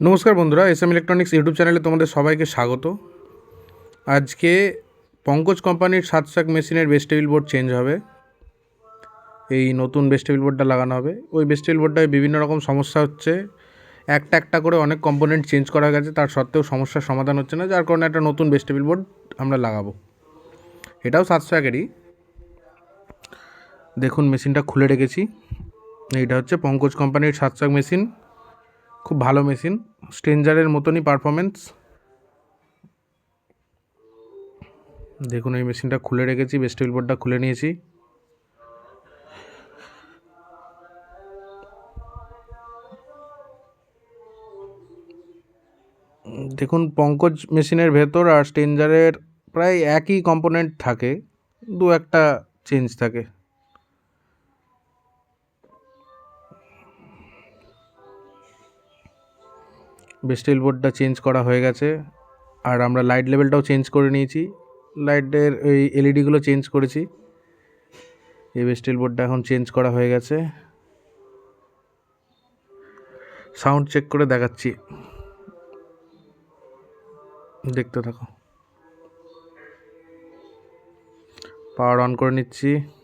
নমস্কার বন্ধুরা S M electronics YouTube চ্যানেলে তোমাদের সবাইকে স্বাগত। আজকে পঙ্কজ কোম্পানির সাত শাক মেশিনের বেস্ট টেবিল বোর্ড চেঞ্জ হবে। এই নতুন বেস্ট টেবিল বোর্ডটা লাগানো হবে। ওই বেস্ট টেবিল বোর্ডটায় বিভিন্ন রকম সমস্যা হচ্ছে। একটা একটা করে অনেক কম্পোনেন্ট চেঞ্জ করা গেছে, তার সত্ত্বেও সমস্যার সমাধান হচ্ছে না, যার কারণে একটা নতুন বেস্ট টেবিল বোর্ড আমরা লাগাবো। এটাও সাতশো একেরই দেখুন, মেশিনটা খুলে রেখেছি। এইটা হচ্ছে পঙ্কজ কোম্পানির সাতশাক মেশিন। খুব ভালো মেশিন। স্ট্রেঞ্জারের মতনই পারফরমেন্স দেখুন, এই মেশিনটা খুলে রেখেছি বেস্টেবিল বোর্ডটা খুলে নিয়েছি। দেখুন, পঙ্কজ মেশিনের ভেতর আর স্ট্রেঞ্জারের প্রায় একই কম্পোনেন্ট থাকে, দু একটা চেঞ্জ থাকে। বেস্টেল বোর্ডটা চেঞ্জ করা হয়ে গেছে। আর আমরা লাইট লেভেলটাও চেঞ্জ করে নিয়েছি। লাইটের ওই এলইডিগুলো চেঞ্জ করেছি। এই বেস্টেল বোর্ডটা এখন চেঞ্জ করা হয়ে গেছে। সাউন্ড চেক করে দেখাচ্ছি। দেখতে থাকো। পাওয়ার অন করে নিচ্ছি।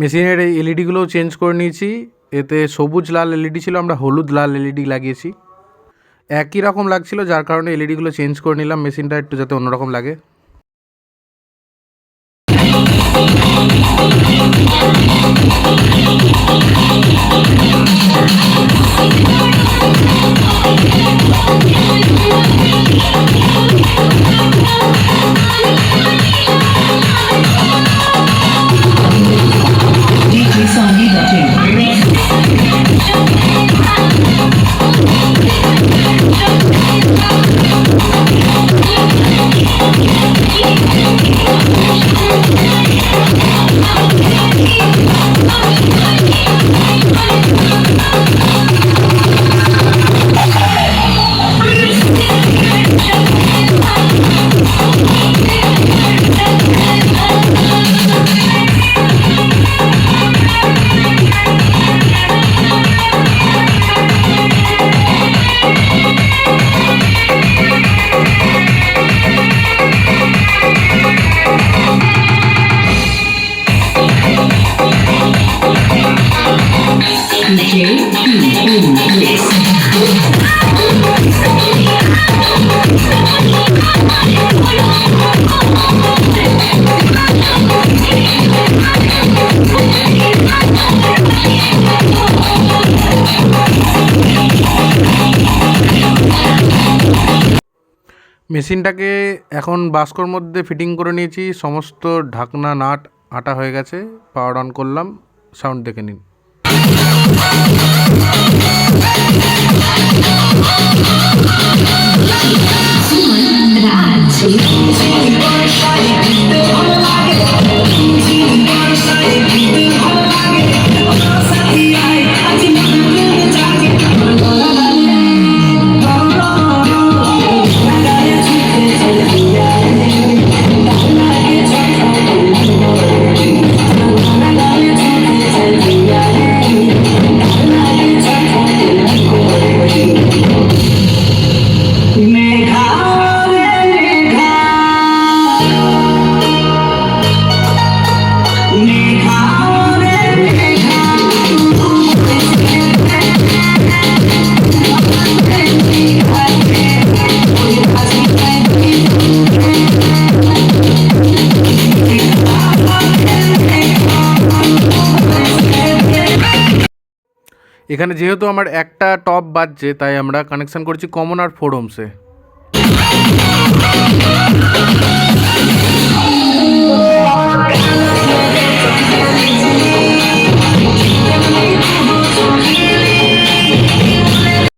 মেশিনের এই এলইডিগুলোও চেঞ্জ করে নিয়েছি। এতে সবুজ লাল এলইডি ছিল, আমরা হলুদ লাল এলইডি লাগিয়েছি। একই রকম লাগছিল, যার কারণে এলইডিগুলো চেঞ্জ করে নিলাম, মেশিনটা একটু যাতে অন্যরকম লাগে। মেশিনটাকে এখন বাস্কর মধ্যে ফিটিং করে নিয়েছি। সমস্ত ঢাকনা, নাট আটা হয়ে গেছে। পাওয়ার অন করলাম। সাউন্ড দেখে নিন। Someone that এখানে যেহেতু আমার একটা টপ বাজছে তাই আমরা কানেকশান করছি কমন আর ফোর ওমসে